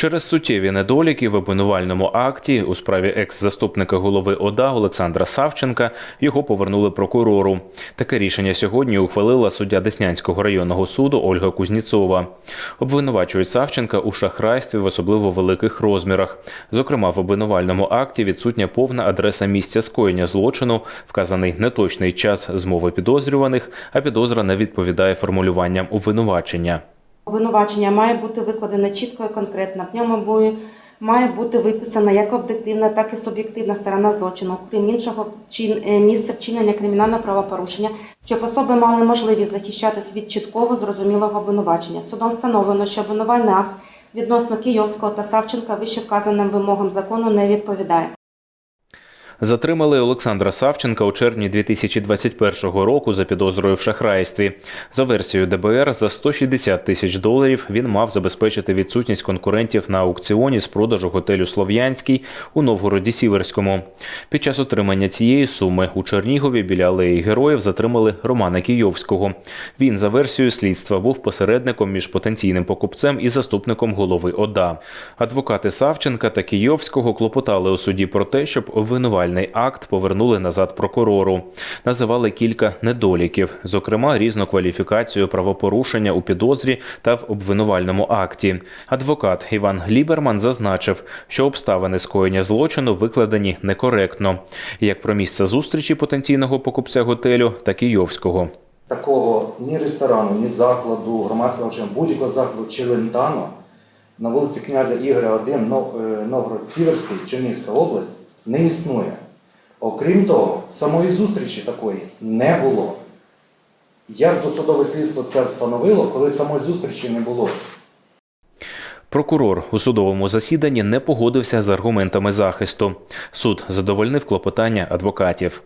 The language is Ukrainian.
Через суттєві недоліки в обвинувальному акті у справі екс-заступника голови ОДА Олександра Савченка його повернули прокурору. Таке рішення сьогодні ухвалила суддя Деснянського районного суду Ольга Кузніцова. Обвинувачують Савченка у шахрайстві в особливо великих розмірах. Зокрема, в обвинувальному акті відсутня повна адреса місця скоєння злочину, вказаний неточний час змови підозрюваних, а підозра не відповідає формулюванням обвинувачення. Обвинувачення має бути викладене чітко і конкретно. В ньому має бути виписана як об'єктивна, так і суб'єктивна сторона злочину, крім іншого е, місце вчинення кримінального правопорушення, щоб особи мали можливість захищатись від чіткого, зрозумілого обвинувачення. Судом встановлено, що обвинувальний акт відносно Київського та Савченка вище вказаним вимогам закону не відповідає. Затримали Олександра Савченка у червні 2021 року за підозрою в шахрайстві. За версією ДБР, за 160 тисяч доларів він мав забезпечити відсутність конкурентів на аукціоні з продажу готелю Слов'янський у Новгороді Сіверському. Під час отримання цієї суми у Чернігові біля алеї героїв затримали Романа Кійовського. Він за версією слідства був посередником між потенційним покупцем і заступником голови ОДА. Адвокати Савченка та Кійовського клопотали у суді про те, щоб обвинувальний акт повернули назад прокурору. Називали кілька недоліків, зокрема різну кваліфікацію правопорушення у підозрі та в обвинувальному акті. Адвокат Іван Гліберман зазначив, що обставини скоєння злочину викладені некоректно, як про місце зустрічі потенційного покупця готелю та Кійовського. такого ні ресторану, ні закладу, громадського чи будь-якого закладу Челентано на вулиці князя Ігоря 1, Нов- е, Новгород-Сіверський, Чернігівська область, не існує. Окрім того, самої зустрічі такої не було. Як досудове слідство це встановило, коли самої зустрічі не було? Прокурор у судовому засіданні не погодився з аргументами захисту. Суд задовольнив клопотання адвокатів.